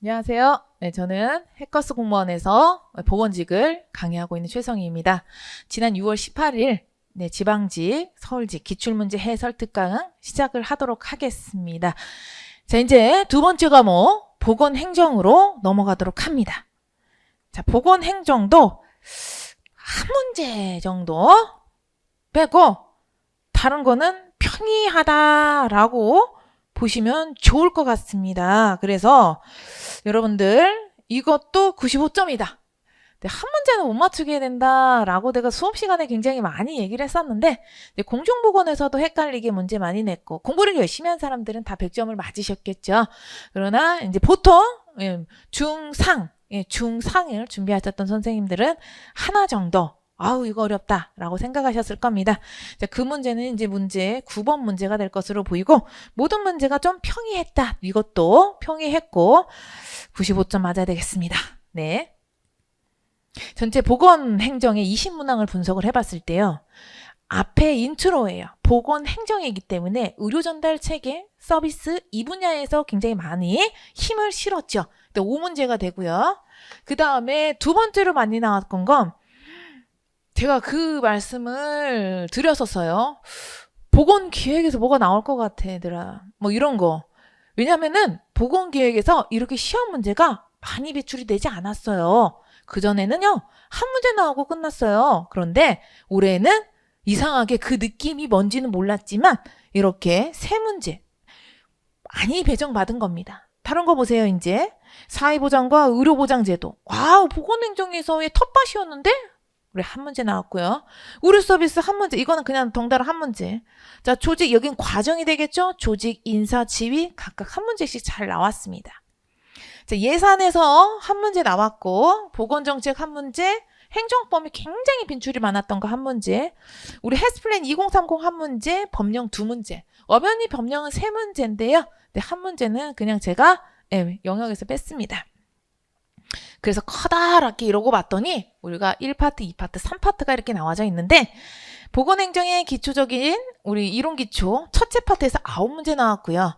안녕하세요. 네, 저는 해커스 공무원에서 보건직을 강의하고 있는 최성희입니다. 지난 6월 18일 네, 지방직, 서울직 기출문제 해설 특강 시작을 하도록 하겠습니다. 자, 이제 두 번째 과목 보건행정으로 넘어가도록 합니다. 자, 보건행정도 한 문제 정도 빼고 다른 거는 평이하다라고 보시면 좋을 것 같습니다. 그래서 여러분들 이것도 95점이다. 한 문제는 못 맞추게 된다라고 내가 수업 시간에 굉장히 많이 얘기를 했었는데 공중보건에서도 헷갈리게 문제 많이 냈고 공부를 열심히 한 사람들은 다 100점을 맞으셨겠죠. 그러나 이제 보통 예, 중상 예, 중상을 준비하셨던 선생님들은 하나 정도 아우 이거 어렵다라고 생각하셨을 겁니다. 자, 그 문제는 이제 문제 9번 문제가 될 것으로 보이고 모든 문제가 좀 평이했다. 이것도 평이했고 95점 맞아야 되겠습니다. 네. 전체 보건 행정의 20문항을 분석을 해 봤을 때요. 앞에 인트로예요. 보건 행정이기 때문에 의료 전달 체계, 서비스 이 분야에서 굉장히 많이 힘을 실었죠. 5문제가 되고요. 그 다음에 두 번째로 많이 나왔던 건 제가 그 말씀을 드렸었어요. 보건 기획에서 뭐가 나올 것 같아, 얘들아. 뭐 이런 거. 왜냐면은 보건 기획에서 이렇게 시험 문제가 많이 배출이 되지 않았어요. 그전에는요, 한 문제 나오고 끝났어요. 그런데 올해는 이상하게 그 느낌이 뭔지는 몰랐지만 이렇게 세 문제 많이 배정받은 겁니다. 다른 거 보세요, 이제. 사회보장과 의료보장제도. 와우, 보건행정에서의 텃밭이었는데? 우리 한 문제 나왔고요. 의료 서비스 한 문제. 이거는 그냥 덩달아 한 문제. 자, 조직, 여긴 과정이 되겠죠? 조직, 인사, 지위 각각 한 문제씩 잘 나왔습니다. 자, 예산에서 한 문제 나왔고, 보건 정책 한 문제, 행정법이 굉장히 빈출이 많았던 거 한 문제, 우리 헬스플랜 2030 한 문제, 법령 두 문제. 엄연히 법령은 세 문제인데요. 네, 한 문제는 그냥 제가 예, 영역에서 뺐습니다. 그래서 커다랗게 이러고 봤더니 우리가 1파트, 2파트, 3파트가 이렇게 나와져 있는데 보건행정의 기초적인 우리 이론 기초 첫째 파트에서 9문제 나왔고요.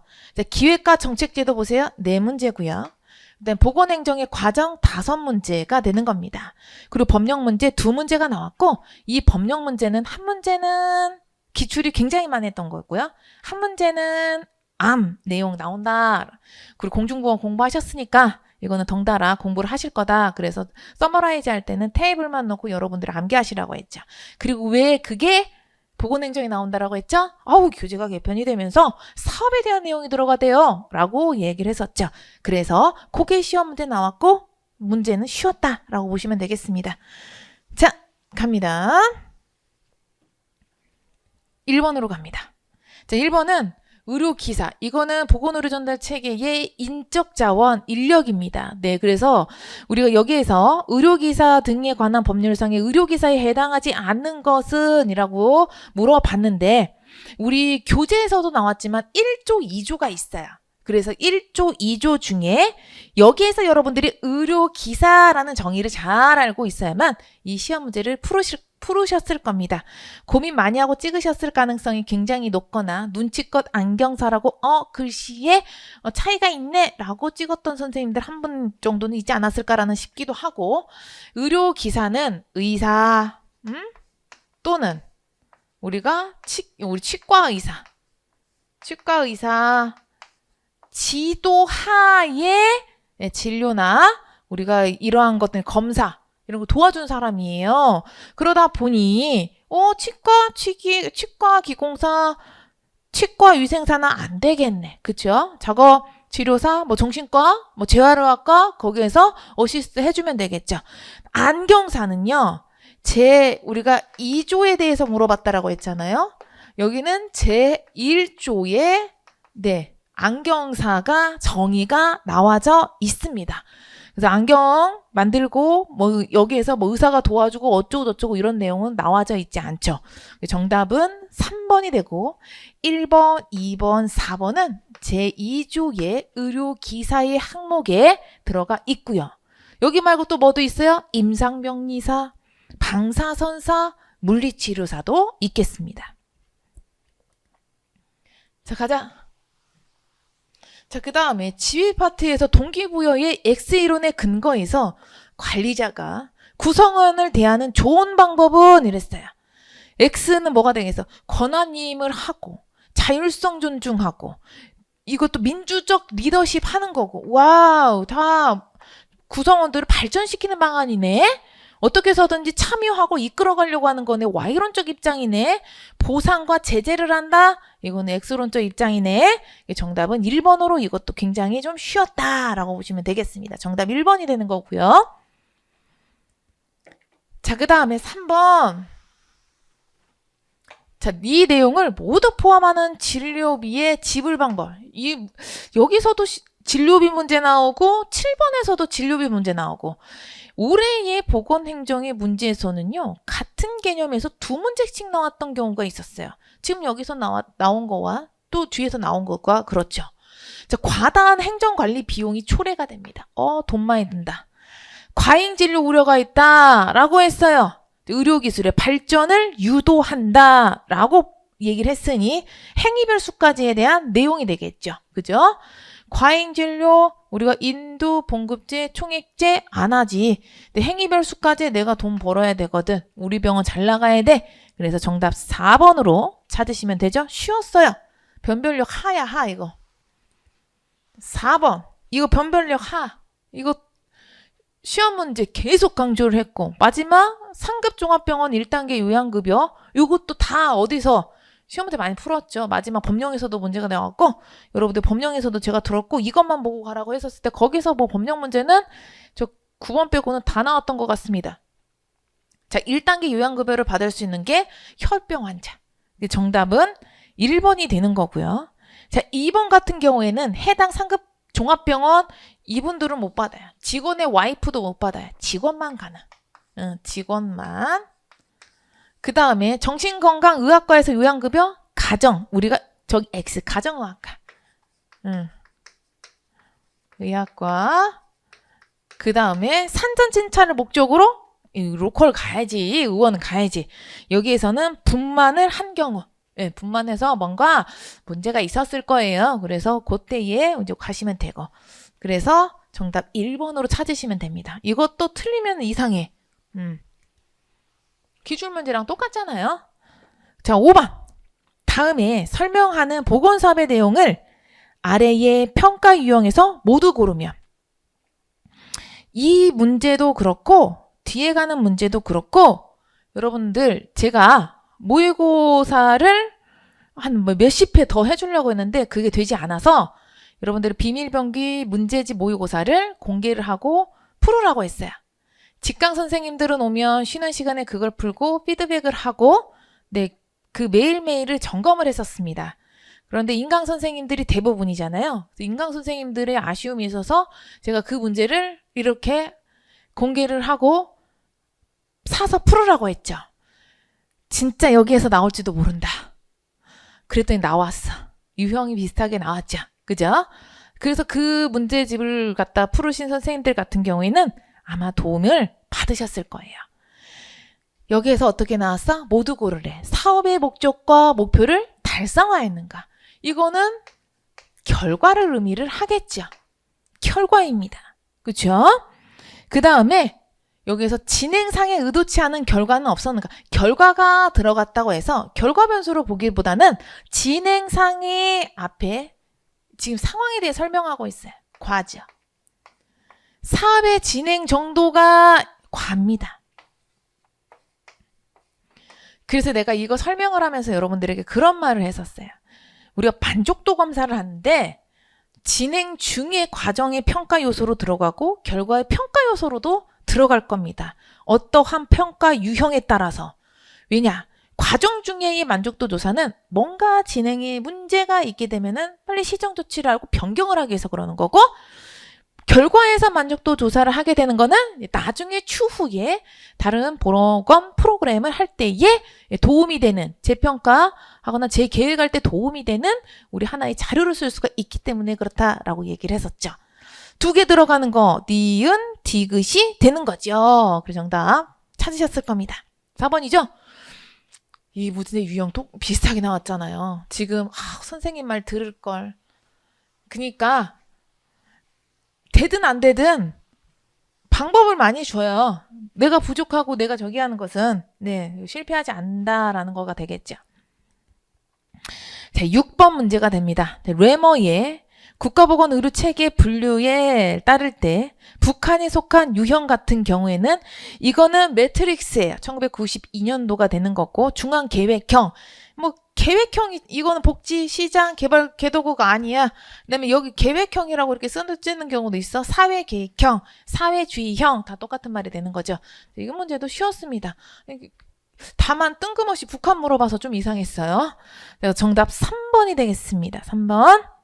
기획과 정책제도 보세요. 4문제고요. 그다음 보건행정의 과정 5문제가 되는 겁니다. 그리고 법령 문제 2문제가 나왔고 이 법령 문제는 한 문제는 기출이 굉장히 많이 했던 거고요. 한 문제는 암 내용 나온다. 그리고 공중보건 공부하셨으니까 이거는 덩달아 공부를 하실 거다. 그래서 서머라이즈 할 때는 테이블만 놓고 여러분들 암기하시라고 했죠. 그리고 왜 그게 보건행정이 나온다라고 했죠? 아우 교재가 개편이 되면서 사업에 대한 내용이 들어가대요. 라고 얘기를 했었죠. 그래서 고개 시험 문제 나왔고 문제는 쉬웠다라고 보시면 되겠습니다. 자, 갑니다. 1번으로 갑니다. 자, 1번은 의료기사. 이거는 보건의료전달 체계의 인적 자원, 인력입니다. 네, 그래서 우리가 여기에서 의료기사 등에 관한 법률상의 의료기사에 해당하지 않는 것은 이라고 물어봤는데, 우리 교재에서도 나왔지만 1조, 2조가 있어요. 그래서 1조, 2조 중에 여기에서 여러분들이 의료기사라는 정의를 잘 알고 있어야만 이 시험 문제를 풀으실 풀으셨을 겁니다. 고민 많이 하고 찍으셨을 가능성이 굉장히 높거나 눈치껏 안경 사라고 어 글씨에 어, 차이가 있네 라고 찍었던 선생님들 한 분 정도는 있지 않았을까라는 싶기도 하고 의료 기사는 의사 음? 또는 우리가 치, 우리 치과 의사 치과 의사 지도하에 예, 진료나 우리가 이러한 것들 검사 이런 거 도와준 사람이에요. 그러다 보니 어 치과 치기 치과 기공사 치과 위생사는 안 되겠네. 그쵸? 저거 치료사, 뭐 정신과, 뭐 재활의학과 거기에서 어시스트 해주면 되겠죠. 안경사는요. 제 우리가 2조에 대해서 물어봤다라고 했잖아요. 여기는 제 1조에 네 안경사가 정의가 나와져 있습니다. 그래서 안경 만들고 뭐 여기에서 뭐 의사가 도와주고 어쩌고 저쩌고 이런 내용은 나와져 있지 않죠. 정답은 3번이 되고 1번, 2번, 4번은 제2조의 의료 기사의 항목에 들어가 있고요. 여기 말고 또 뭐도 있어요? 임상병리사, 방사선사, 물리치료사도 있겠습니다. 자, 가자. 자, 그 다음에 지휘 파트에서 동기부여의 X이론의 근거에서 관리자가 구성원을 대하는 좋은 방법은 이랬어요. X는 뭐가 되겠어? 권한임을 하고, 자율성 존중하고, 이것도 민주적 리더십 하는 거고, 와우, 다 구성원들을 발전시키는 방안이네? 어떻게 해서든지 참여하고 이끌어가려고 하는 거네. Y론적 입장이네. 보상과 제재를 한다. 이거는 X론적 입장이네. 정답은 1번으로 이것도 굉장히 좀 쉬웠다라고 보시면 되겠습니다. 정답 1번이 되는 거고요. 자, 그 다음에 3번. 자, 이 내용을 모두 포함하는 진료비의 지불 방법. 이, 여기서도 시- 진료비 문제 나오고, 7번에서도 진료비 문제 나오고, 올해의 보건행정의 문제에서는요, 같은 개념에서 두 문제씩 나왔던 경우가 있었어요. 지금 여기서 나와, 나온 거와 또 뒤에서 나온 것과 그렇죠. 자, 과다한 행정관리 비용이 초래가 됩니다. 어, 돈 많이 든다. 과잉 진료 우려가 있다 라고 했어요. 의료기술의 발전을 유도한다 라고 얘기를 했으니 행위별 수까지에 대한 내용이 되겠죠. 그죠? 과잉 진료 우리가 인도 봉급제 총액제 안 하지. 근데 행위별 수까지 내가 돈 벌어야 되거든. 우리 병원 잘 나가야 돼. 그래서 정답 4번으로 찾으시면 되죠. 쉬웠어요. 변별력 하야 하 이거. 4번. 이거 변별력 하. 이거 시험 문제 계속 강조를 했고 마지막 상급 종합병원 1단계 요양급여 요것도 다 어디서 시험 문제 많이 풀었죠. 마지막 법령에서도 문제가 나왔고 여러분들 법령에서도 제가 들었고 이것만 보고 가라고 했었을 때 거기서 뭐 법령 문제는 저 9번 빼고는 다 나왔던 것 같습니다. 자, 1단계 요양급여를 받을 수 있는 게 혈병 환자. 정답은 1번이 되는 거고요. 자, 2번 같은 경우에는 해당 상급 종합병원 이분들은 못 받아요. 직원의 와이프도 못 받아요. 직원만 가능. 응, 직원만. 그 다음에 정신건강의학과에서 요양급여 가정 우리가 저기 X 가정의학과. 응. 의학과. 그 다음에 산전 진찰을 목적으로 이 로컬 가야지 의원 가야지. 여기에서는 분만을 한 경우. 예, 분만해서 뭔가 문제가 있었을 거예요. 그래서 그때에 이제 가시면 되고. 그래서 정답 1번으로 찾으시면 됩니다. 이것도 틀리면 이상해. 음. 기출 문제랑 똑같잖아요. 자, 5번. 다음에 설명하는 보건 사업의 내용을 아래의 평가 유형에서 모두 고르면 이 문제도 그렇고 뒤에 가는 문제도 그렇고 여러분들 제가 모의고사를 한뭐 몇십 회 더 해주려고 했는데 그게 되지 않아서 여러분들의 비밀병기 문제집 모의고사를 공개를 하고 풀으라고 했어요. 직강 선생님들은 오면 쉬는 시간에 그걸 풀고 피드백을 하고 네, 그 매일매일을 점검을 했었습니다. 그런데 인강 선생님들이 대부분이잖아요. 인강 선생님들의 아쉬움이 있어서 제가 그 문제를 이렇게 공개를 하고 사서 풀으라고 했죠. 진짜 여기에서 나올지도 모른다. 그랬더니 나왔어. 유형이 비슷하게 나왔죠. 그죠? 그래서 그 문제집을 갖다 풀으신 선생님들 같은 경우에는 아마 도움을 받으셨을 거예요. 여기에서 어떻게 나왔어? 모두 고르래. 사업의 목적과 목표를 달성하였는가? 이거는 결과를 의미를 하겠죠. 결과입니다. 그쵸? 그 다음에 여기에서 진행상에 의도치 않은 결과는 없었는가? 결과가 들어갔다고 해서 결과 변수로 보기보다는 진행상의 앞에 지금 상황에 대해 설명하고 있어요. 과죠. 사업의 진행 정도가 과입니다. 그래서 내가 이거 설명을 하면서 여러분들에게 그런 말을 했었어요. 우리가 만족도 검사를 하는데 진행 중의 과정의 평가 요소로 들어가고 결과의 평가 요소로도 들어갈 겁니다. 어떠한 평가 유형에 따라서. 왜냐? 과정 중에의 만족도 조사는 뭔가 진행에 문제가 있게 되면은 빨리 시정 조치를 하고 변경을 하기 위해서 그러는 거고 결과에서 만족도 조사를 하게 되는 거는 나중에 추후에 다른 보건 프로그램을 할 때에 도움이 되는 재평가하거나 재계획할 때 도움이 되는 우리 하나의 자료를 쓸 수가 있기 때문에 그렇다라고 얘기를 했었죠. 두 개 들어가는 거 니은 디귿이 되는 거죠. 그래서 정답 찾으셨을 겁니다. 4번이죠? 이 문제 유형 또 비슷하게 나왔잖아요. 지금 아, 선생님 말 들을 걸 그니까 되든 안 되든 방법을 많이 줘요. 내가 부족하고 내가 저기 하는 것은 네, 실패하지 않는다라는 거가 되겠죠. 자, 6번 문제가 됩니다. 네, 레머의 국가보건 의료 체계 분류에 따를 때 북한에 속한 유형 같은 경우에는 이거는 매트릭스예요. 1992년도가 되는 거고 중앙 계획형 뭐 계획형이 이거는 복지 시장 개발 개도구가 아니야. 그다음에 여기 계획형이라고 이렇게 쓰는 경우도 있어. 사회 계획형, 사회주의형 다 똑같은 말이 되는 거죠. 이 문제도 쉬웠습니다. 다만 뜬금없이 북한 물어봐서 좀 이상했어요. 정답 3번이 되겠습니다. 3번.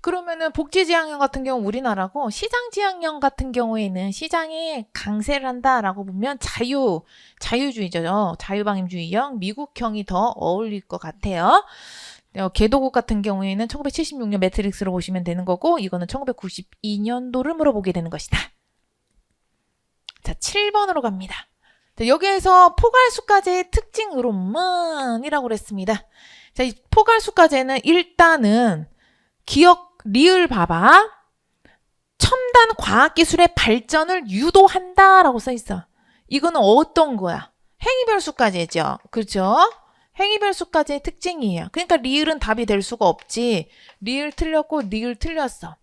그러면은 복지 지향형 같은 경우 우리나라고 시장 지향형 같은 경우에는 시장에 강세를 한다라고 보면 자유 자유주의죠 자유방임주의형 미국형이 더 어울릴 것 같아요. 어, 개도국 같은 경우에는 1976년 매트릭스로 보시면 되는 거고 이거는 1992년도를 물어보게 되는 것이다. 자 7번으로 갑니다. 자, 여기에서 포괄수과제의 특징으로만이라고 그랬습니다. 자, 이 포괄수과제는 일단은 기억 리을 봐봐. 첨단 과학기술의 발전을 유도한다라고 써 있어. 이거는 어떤 거야? 행위별 수까지죠. 그렇죠? 행위별 수까지의 특징이에요. 그러니까 리을은 답이 될 수가 없지. 리을 틀렸고 리을 틀렸어.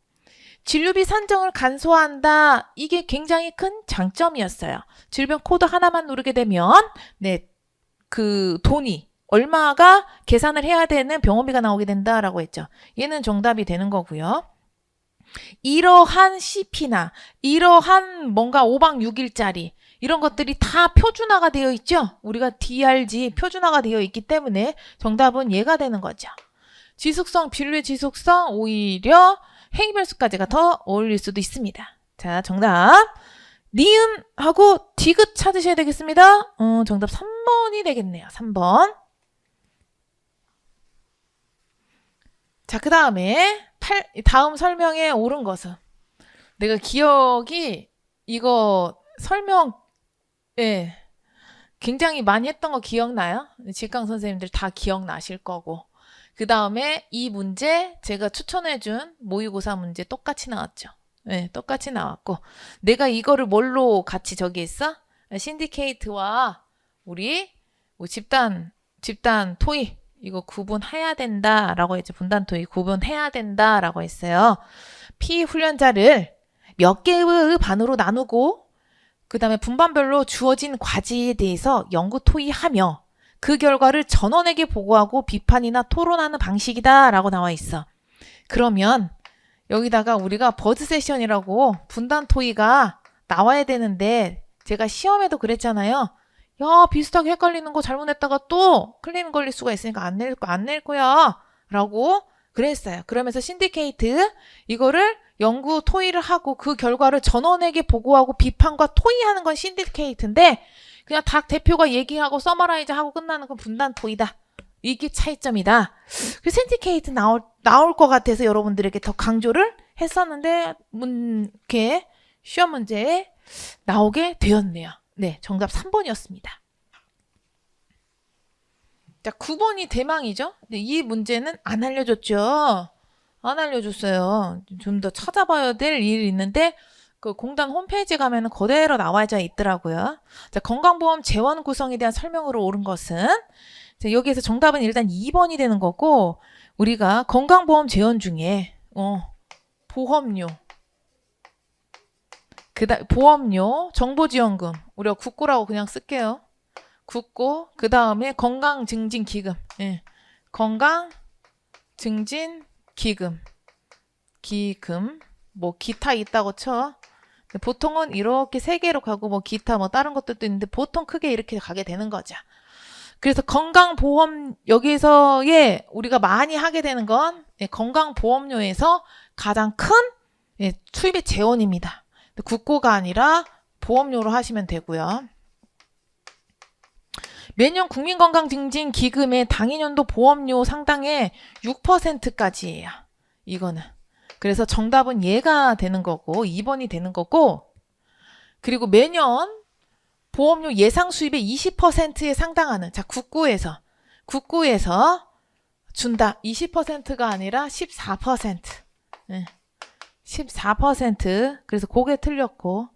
진료비 산정을 간소화한다. 이게 굉장히 큰 장점이었어요. 질병 코드 하나만 누르게 되면 네, 그 돈이 얼마가 계산을 해야 되는 병원비가 나오게 된다라고 했죠. 얘는 정답이 되는 거고요. 이러한 CP나 이러한 뭔가 5박 6일짜리 이런 것들이 다 표준화가 되어 있죠. 우리가 DRG 표준화가 되어 있기 때문에 정답은 얘가 되는 거죠. 지속성, 비례 지속성 오히려 행위별수까지가 더 어울릴 수도 있습니다. 자, 정답. 니은하고 디귿 찾으셔야 되겠습니다. 어, 정답 3번이 되겠네요. 3번. 자, 그 다음에 다음 설명에 옳은 것은 내가 기억이 이거 설명 예 굉장히 많이 했던 거 기억나요? 직강 선생님들 다 기억나실 거고 그 다음에 이 문제 제가 추천해준 모의고사 문제 똑같이 나왔죠. 네, 똑같이 나왔고 내가 이거를 뭘로 같이 저기 했어? 신디케이트와 우리 뭐 집단 집단 토익 이거 구분해야 된다라고 했죠. 분단 토익 구분해야 된다라고 했어요. 피 훈련자를 몇 개의 반으로 나누고 그 다음에 분반별로 주어진 과제에 대해서 연구 토의하며 그 결과를 전원에게 보고하고 비판이나 토론하는 방식이다라고 나와 있어. 그러면 여기다가 우리가 버드 세션이라고 분단 토의가 나와야 되는데 제가 시험에도 그랬잖아요. 야, 비슷하게 헷갈리는 거 잘못했다가 또 클린 걸릴 수가 있으니까 안 낼, 안낼 거야. 라고 그랬어요. 그러면서 신디케이트 이거를 연구 토의를 하고 그 결과를 전원에게 보고하고 비판과 토의하는 건 신디케이트인데 그냥 닭 대표가 얘기하고 서머라이즈 하고 끝나는 건 분단 토의다. 이게 차이점이다. 그 신디케이트 나올 나올 것 같아서 여러분들에게 더 강조를 했었는데 문 이렇게 시험 문제에 나오게 되었네요. 네, 정답 3번이었습니다. 자, 9번이 대망이죠. 근데 이 문제는 안 알려줬죠. 안 알려줬어요. 좀 더 찾아봐야 될 일이 있는데 그 공단 홈페이지 가면은 그대로 나와 있더라고요. 자, 건강보험 재원 구성에 대한 설명으로 옳은 것은 자, 여기에서 정답은 일단 2번이 되는 거고 우리가 건강보험 재원 중에 어, 보험료 그다 보험료, 정보지원금 우리가 국고라고 그냥 쓸게요. 국고 그 다음에 건강증진기금, 예. 건강증진기금, 기금 뭐 기타 있다고 쳐. 보통은 이렇게 세 개로 가고 뭐 기타 뭐 다른 것들도 있는데 보통 크게 이렇게 가게 되는 거죠. 그래서 건강보험 여기서의 우리가 많이 하게 되는 건 예, 건강보험료에서 가장 큰 예, 수입의 재원입니다. 국고가 아니라 보험료로 하시면 되고요. 매년 국민건강증진 기금의 당해년도 보험료 상당의 6%까지예요. 이거는. 그래서 정답은 얘가 되는 거고 2번이 되는 거고 그리고 매년 보험료 예상 수입의 20%에 상당하는 자 국고에서 국고에서 준다. 20%가 아니라 14%. 네. 14% 그래서 그게 틀렸고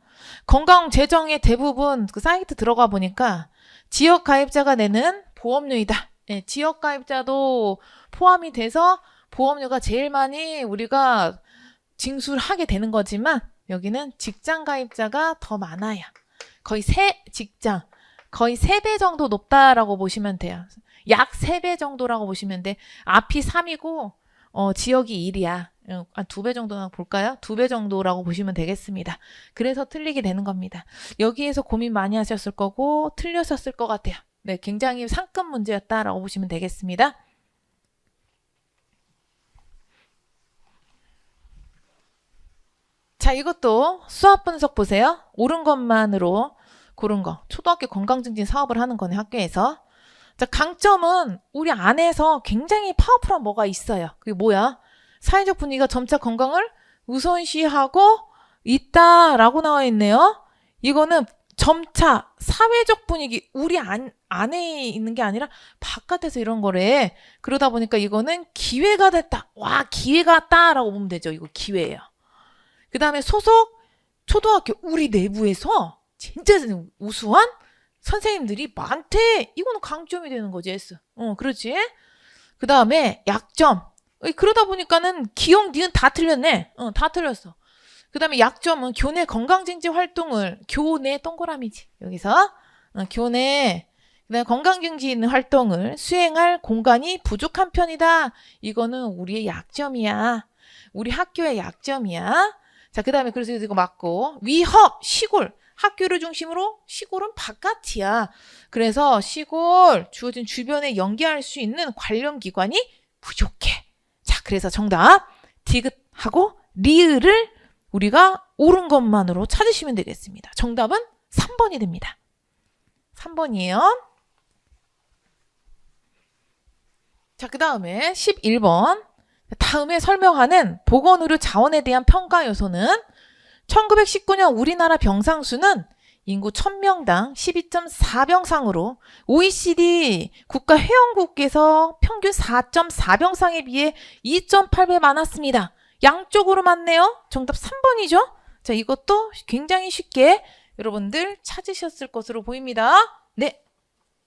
건강 재정의 대부분 그 사이트 들어가 보니까 지역 가입자가 내는 보험료이다. 예, 지역 가입자도 포함이 돼서 보험료가 제일 많이 우리가 징수를 하게 되는 거지만 여기는 직장 가입자가 더 많아요. 거의 세 직장 거의 세 배 정도 높다라고 보시면 돼요. 약 세 배 정도라고 보시면 돼. 앞이 3이고 어, 지역이 1이야. 한두 배 정도나 볼까요? 두 배 정도라고 보시면 되겠습니다. 그래서 틀리게 되는 겁니다. 여기에서 고민 많이 하셨을 거고 틀렸었을 것 같아요. 네, 굉장히 상급 문제였다라고 보시면 되겠습니다. 자, 이것도 수학 분석 보세요. 옳은 것만으로 고른 거. 초등학교 건강증진 사업을 하는 거네, 학교에서. 자, 강점은 우리 안에서 굉장히 파워풀한 뭐가 있어요. 그게 뭐야? 사회적 분위기가 점차 건강을 우선시하고 있다라고 나와 있네요. 이거는 점차 사회적 분위기 우리 안, 안에 있는 게 아니라 바깥에서 이런 거래. 그러다 보니까 이거는 기회가 됐다. 와, 기회가 왔다라고 보면 되죠. 이거 기회예요. 그 다음에 소속 초등학교 우리 내부에서 진짜 우수한 선생님들이 많대. 이거는 강점이 되는 거지, S. 어, 그렇지? 그 다음에 약점. 그러다 보니까는 기억, 니은 다 틀렸네. 어, 다 틀렸어. 그 다음에 약점은 교내 건강증진 활동을, 교내 동그라미지. 여기서. 어, 교내, 그다음에 건강증진 활동을 수행할 공간이 부족한 편이다. 이거는 우리의 약점이야. 우리 학교의 약점이야. 자, 그 다음에 그래서 이거 맞고, 위협, 시골. 학교를 중심으로 시골은 바깥이야. 그래서 시골 주어진 주변에 연계할 수 있는 관련 기관이 부족해. 자, 그래서 정답 디귿하고 리을을 우리가 옳은 것만으로 찾으시면 되겠습니다. 정답은 3번이 됩니다. 3번이에요. 자, 그 다음에 11번. 다음에 설명하는 보건의료 자원에 대한 평가 요소는 1919년 우리나라 병상수는 인구 1000명당 12.4병상으로 OECD 국가 회원국에서 평균 4.4병상에 비해 2.8배 많았습니다. 양쪽으로 맞네요. 정답 3번이죠. 자, 이것도 굉장히 쉽게 여러분들 찾으셨을 것으로 보입니다. 네.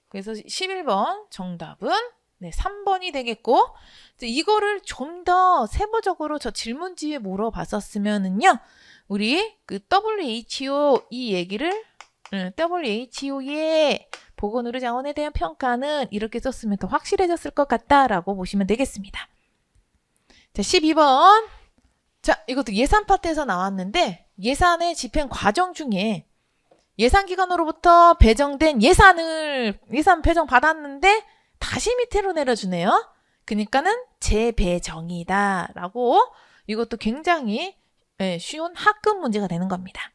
그래서 11번 정답은 네, 3번이 되겠고 이거를 좀 더 세부적으로 저 질문지에 물어봤었으면은요. 우리 그 WHO 이 얘기를 응, WHO의 보건의료 자원에 대한 평가는 이렇게 썼으면 더 확실해졌을 것 같다라고 보시면 되겠습니다. 자, 12번. 자, 이것도 예산 파트에서 나왔는데 예산의 집행 과정 중에 예산 기관으로부터 배정된 예산을 예산 배정 받았는데 다시 밑으로 내려주네요. 그러니까는 재배정이다라고 이것도 굉장히 예, 쉬운 학급 문제가 되는 겁니다.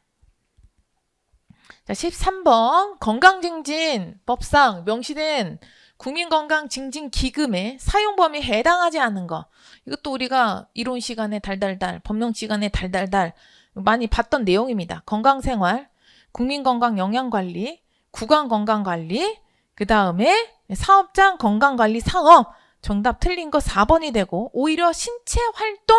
자, 13번 건강증진 법상 명시된 국민건강증진기금의 사용 범위에 해당하지 않는 거. 이것도 우리가 이론 시간에 달달달, 법령 시간에 달달달 많이 봤던 내용입니다. 건강생활, 국민건강영양관리, 구강건강관리, 그 다음에 사업장 건강관리 사업. 정답 틀린 거 4번이 되고 오히려 신체 활동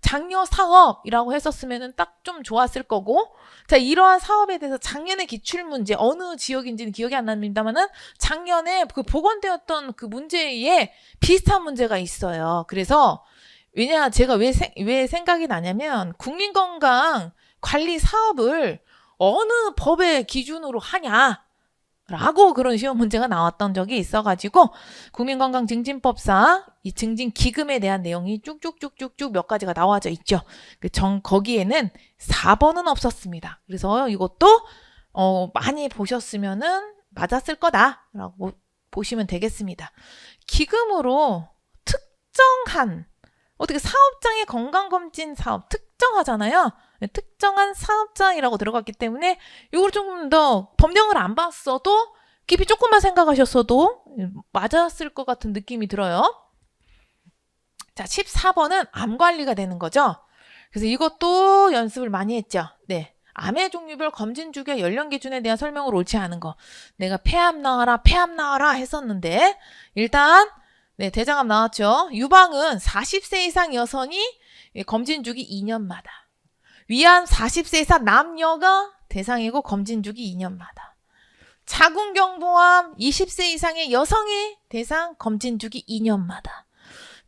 장려 사업이라고 했었으면 딱좀 좋았을 거고 자 이러한 사업에 대해서 작년에 기출 문제 어느 지역인지는 기억이 안 납니다만은 작년에 그 복원되었던 그 문제에 비슷한 문제가 있어요. 그래서 왜냐 제가 왜, 생, 왜 생각이 나냐면 국민건강 관리 사업을 어느 법의 기준으로 하냐 라고 그런 시험 문제가 나왔던 적이 있어가지고 국민건강증진법상 이 증진 기금에 대한 내용이 쭉쭉쭉쭉쭉 몇 가지가 나와져 있죠. 그 정 거기에는 4번은 없었습니다. 그래서 이것도 어 많이 보셨으면은 맞았을 거다라고 보시면 되겠습니다. 기금으로 특정한 어떻게 사업장의 건강검진 사업 특정하잖아요. 특정한 사업장이라고 들어갔기 때문에 이걸 조금 더 법령을 안 봤어도 깊이 조금만 생각하셨어도 맞았을 것 같은 느낌이 들어요. 자, 14번은 암 관리가 되는 거죠. 그래서 이것도 연습을 많이 했죠. 네. 암의 종류별 검진 주기와 연령 기준에 대한 설명을 옳지 않은 거. 내가 폐암 나와라, 폐암 나와라 했었는데, 일단, 네, 대장암 나왔죠. 유방은 40세 이상 여성이 예, 검진 주기 2년마다. 위안 40세 이상 남녀가 대상이고 검진 주기 2년마다. 자궁경부암 20세 이상의 여성의 대상 검진 주기 2년마다.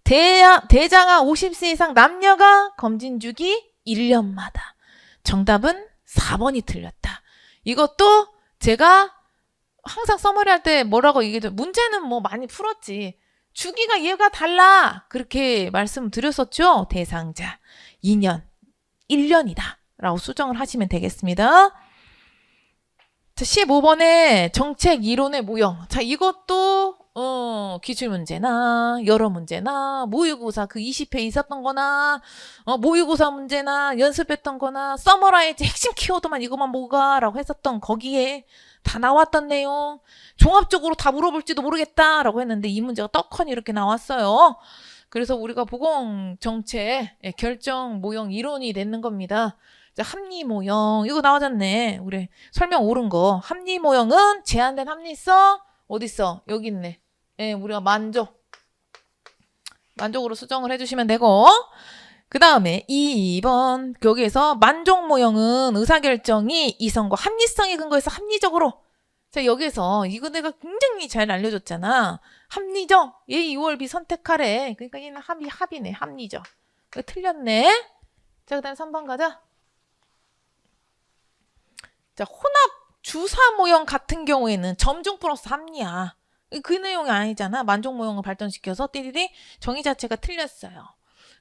대야, 대장암 50세 이상 남녀가 검진 주기 1년마다. 정답은 4번이 틀렸다. 이것도 제가 항상 써머리 할 때 뭐라고 얘기해줘. 문제는 뭐 많이 풀었지. 주기가 얘가 달라. 그렇게 말씀드렸었죠. 대상자. 2년, 1년이다. 라고 수정을 하시면 되겠습니다. 자, 15번에 정책 이론의 모형. 자, 이것도, 어, 기출 문제나, 여러 문제나, 모의고사 그 20회 있었던 거나, 어, 모의고사 문제나, 연습했던 거나, 서머라이즈 핵심 키워드만 이것만 뭐가? 라고 했었던 거기에 다 나왔던 내용. 종합적으로 다 물어볼지도 모르겠다. 라고 했는데 이 문제가 떡하니 이렇게 나왔어요. 그래서 우리가 보건정책 예, 결정 모형 이론이 냈는 겁니다. 자, 합리 모형 이거 나와졌네. 우리 설명 옳은 거. 합리 모형은 제한된 합리성 어디 있어? 여기 있네. 예, 우리가 만족 만족으로 수정을 해주시면 되고. 그 다음에 2번 여기에서 만족 모형은 의사결정이 이성과 합리성에 근거해서 합리적으로 자 여기에서 이거 내가 굉장히 잘 알려줬잖아 합리적. 얘 2월 B 선택하래. 그러니까 얘는 합이 합이네. 합리적. 이거 틀렸네. 자 그다음 3번 가자. 자 혼합 주사 모형 같은 경우에는 점중 플러스 합리야. 그 내용이 아니잖아. 만족 모형을 발전시켜서 띠디디 정의 자체가 틀렸어요.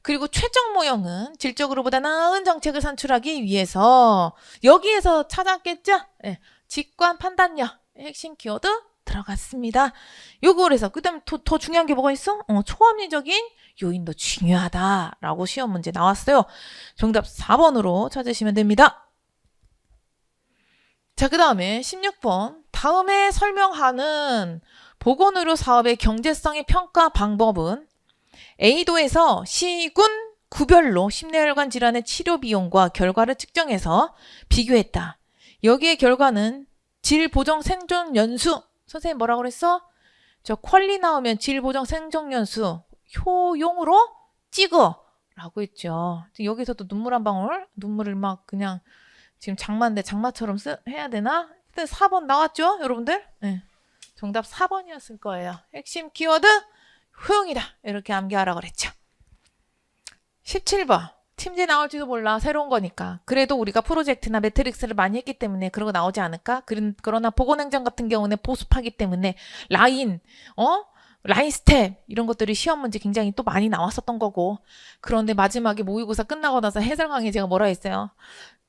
그리고 최종 모형은 질적으로보다 나은 정책을 산출하기 위해서 여기에서 찾았겠죠? 예, 직관 판단력 핵심 키워드 들어갔습니다. 요걸 해서 그다음 더, 더 중요한 게 뭐가 있어? 어, 초합리적인 요인도 중요하다라고 시험 문제 나왔어요. 정답 4번으로 찾으시면 됩니다. 자, 그 다음에 16번. 다음에 설명하는 보건의료 사업의 경제성의 평가 방법은 A도에서 시군 구별로 심뇌혈관 질환의 치료 비용과 결과를 측정해서 비교했다. 여기에 결과는 질 보정 생존 연수 선생님 뭐라 그랬어? 저 퀄리 나오면 질 보정 생존 연수 효용으로 찍어 라고 했죠. 여기서도 눈물 한 방울 눈물을 막 그냥 지금 장마인데 장마처럼 쓰, 해야 되나? 일단 4번 나왔죠, 여러분들? 네. 정답 4번이었을 거예요. 핵심 키워드 효용이다. 이렇게 암기하라 그랬죠. 17번. 팀제 나올지도 몰라. 새로운 거니까. 그래도 우리가 프로젝트나 매트릭스를 많이 했기 때문에 그런 거 나오지 않을까? 그러나 보건행정 같은 경우는 보습하기 때문에 라인, 어? 라인 스텝 이런 것들이 시험 문제 굉장히 또 많이 나왔었던 거고 그런데 마지막에 모의고사 끝나고 나서 해설 강의 제가 뭐라 했어요?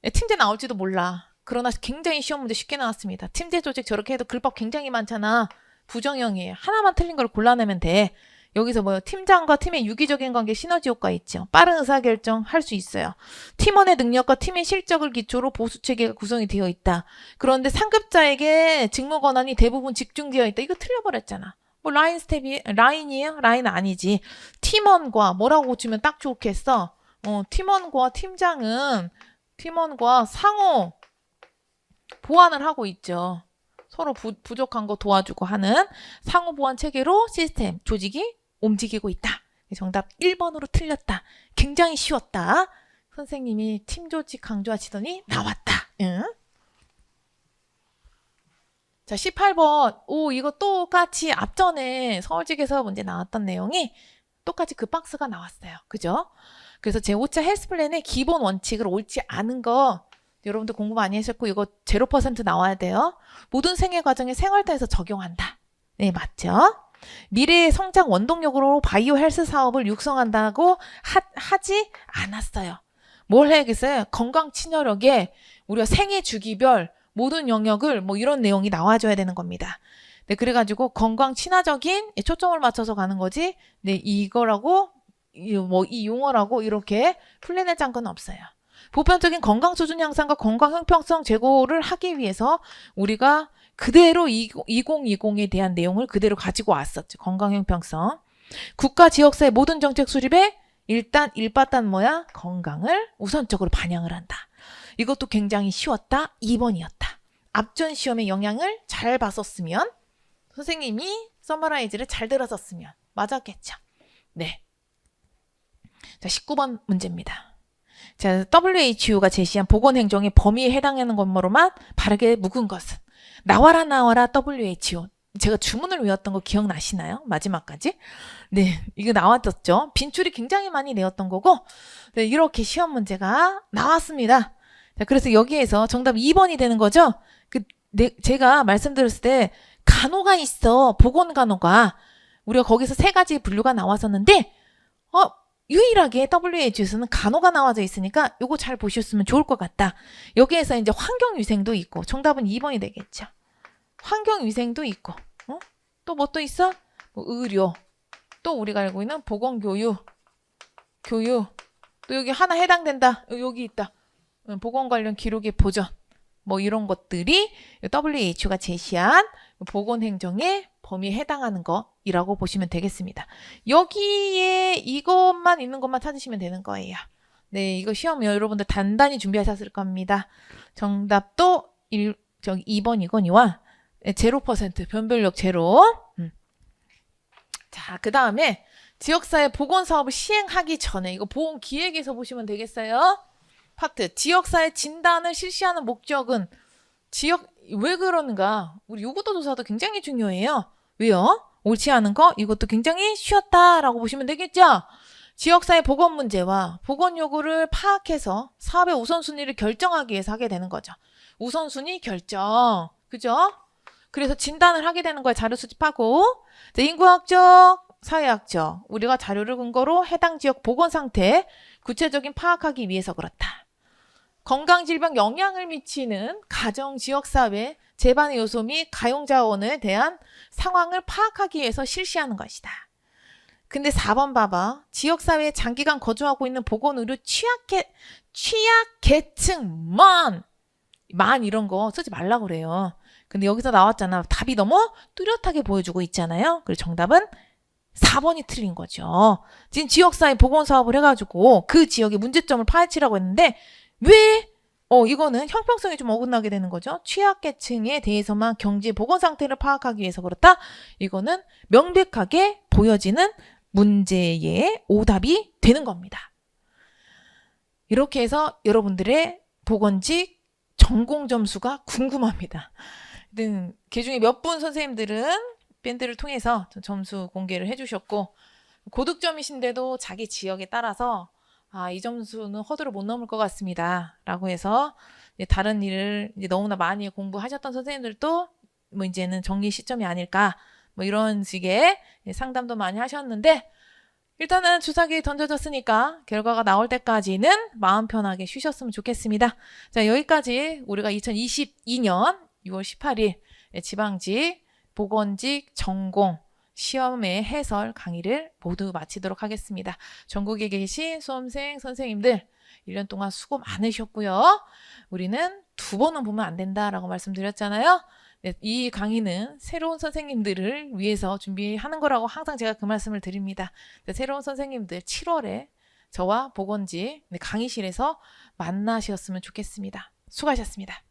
예, 팀제 나올지도 몰라. 그러나 굉장히 시험 문제 쉽게 나왔습니다. 팀제 조직 저렇게 해도 글법 굉장히 많잖아. 부정형이에요. 하나만 틀린 걸 골라내면 돼. 여기서 뭐요? 팀장과 팀의 유기적인 관계 시너지 효과 있죠. 빠른 의사결정 할 수 있어요. 팀원의 능력과 팀의 실적을 기초로 보수 체계가 구성이 되어 있다. 그런데 상급자에게 직무 권한이 대부분 집중되어 있다. 이거 틀려버렸잖아. 뭐 라인 스텝이 라인이에요? 라인 아니지. 팀원과 뭐라고 고치면 딱 좋겠어. 어, 팀원과 팀장은 팀원과 상호 보완을 하고 있죠. 서로 부, 부족한 거 도와주고 하는 상호 보완 체계로 시스템 조직이 움직이고 있다. 정답 1번으로 틀렸다. 굉장히 쉬웠다. 선생님이 팀 조직 강조하시더니 나왔다. 응? 자, 18번. 오, 이거 똑같이 앞전에 서울직에서 문제 나왔던 내용이 똑같이 그 박스가 나왔어요. 그죠? 그래서 제 5차 헬스 플랜의 기본 원칙을 옳지 않은 거 여러분들 공부 많이 하셨고 이거 0% 나와야 돼요. 모든 생애 과정에 생활다에서 적용한다. 네, 맞죠? 미래의 성장 원동력으로 바이오 헬스 사업을 육성한다고 하, 하지 않았어요. 뭘 해야겠어요? 건강 친화력에 우리가 생애 주기별 모든 영역을 뭐 이런 내용이 나와줘야 되는 겁니다. 네, 그래가지고 건강 친화적인 초점을 맞춰서 가는 거지. 네, 이거라고 뭐 이 용어라고 이렇게 짠건 없어요. 보편적인 건강 수준 향상과 건강 형평성 제고를 하기 위해서 우리가 그대로 2020에 대한 내용을 그대로 가지고 왔었죠. 건강 형평성. 국가 지역사회 모든 정책 수립에 일단 일바단 뭐야? 건강을 우선적으로 반영을 한다. 이것도 굉장히 쉬웠다. 2번이었다. 앞전 시험의 영향을 잘 봤었으면 선생님이 서머라이즈를 잘 들었었으면 맞았겠죠. 네. 자, 19번 문제입니다. 자, WHO가 제시한 보건행정의 범위에 해당하는 것으로만 바르게 묵은 것은 나와라 나와라 WHO. 제가 주문을 외웠던 거 기억나시나요? 마지막까지. 네, 이거 나왔었죠. 빈줄이 굉장히 많이 내었던 거고, 네, 이렇게 시험 문제가 나왔습니다. 자, 그래서 여기에서 정답 2번이 되는 거죠. 그, 네, 제가 말씀드렸을 때 간호가 있어. 보건 간호가. 우리가 거기서 세 가지 분류가 나왔었는데, 어, 유일하게 WHO에서는 간호가 나와져 있으니까 요거 잘 보셨으면 좋을 것 같다. 여기에서 이제 환경위생도 있고, 정답은 2번이 되겠죠. 환경위생도 있고, 어? 또 뭐 또 있어? 뭐 의료, 또 우리가 알고 있는 보건교육, 교육, 또 여기 하나 해당된다. 요- 여기 있다. 음, 보건 관련 기록의 보전, 뭐 이런 것들이 WHO가 제시한 보건행정의 범위에 해당하는 것이라고 보시면 되겠습니다. 여기에 이것만 있는 것만 찾으시면 되는 거예요. 네, 이거 시험 여러분들 단단히 준비하셨을 겁니다. 정답도 1, 저기 2번이거니와 0% 변별력 제로. 음. 자, 그 다음에 지역사회 보건 사업을 시행하기 전에 이거 보건 기획에서 보시면 되겠어요. 파트 지역사회 진단을 실시하는 목적은 지역 왜 그러는가? 우리 요구도 조사도 굉장히 중요해요. 왜요? 옳지 않은 거 이것도 굉장히 쉬웠다라고 보시면 되겠죠. 지역사회 보건 문제와 보건 요구를 파악해서 사업의 우선순위를 결정하기 위해서 하게 되는 거죠. 우선순위 결정. 그죠? 그래서 진단을 하게 되는 거예요. 자료 수집하고. 자, 인구학적, 사회학적. 우리가 자료를 근거로 해당 지역 보건 상태 구체적인 파악하기 위해서 그렇다. 건강 질병 영향을 미치는 가정, 지역 사회, 재반의 요소 및 가용 자원에 대한 상황을 파악하기 위해서 실시하는 것이다. 근데 4번 봐봐. 지역사회에 장기간 거주하고 있는 보건의료 취약계, 취약계층만, 만 이런 거 쓰지 말라고 그래요. 근데 여기서 나왔잖아. 답이 너무 뚜렷하게 보여주고 있잖아요. 그래서 정답은 4번이 틀린 거죠. 지금 지역사회 보건사업을 해가지고 그 지역의 문제점을 파헤치라고 했는데 왜? 어, 이거는 형평성이 좀 어긋나게 되는 거죠. 취약계층에 대해서만 경제 보건 상태를 파악하기 위해서 그렇다? 이거는 명백하게 보여지는 문제의 오답이 되는 겁니다. 이렇게 해서 여러분들의 보건직 전공 점수가 궁금합니다. 음, 그 중에 몇 분 선생님들은 밴드를 통해서 점수 공개를 해주셨고 고득점이신데도 자기 지역에 따라서 아, 이 점수는 허들을 못 넘을 것 같습니다. 라고 해서 다른 일을 이제 너무나 많이 공부하셨던 선생님들도 뭐 이제는 정리 시점이 아닐까 뭐 이런 식의 상담도 많이 하셨는데 일단은 주사기 던져졌으니까 결과가 나올 때까지는 마음 편하게 쉬셨으면 좋겠습니다. 자, 여기까지 우리가 2022년 6월 18일 지방직 보건직 전공 시험의 해설 강의를 모두 마치도록 하겠습니다. 전국에 계신 수험생 선생님들 1년 동안 수고 많으셨고요. 우리는 두 번은 보면 안 된다라고 말씀드렸잖아요. 네, 이 강의는 새로운 선생님들을 위해서 준비하는 거라고 항상 제가 그 말씀을 드립니다. 네, 새로운 선생님들 7월에 저와 보건지 강의실에서 만나셨으면 좋겠습니다. 수고하셨습니다.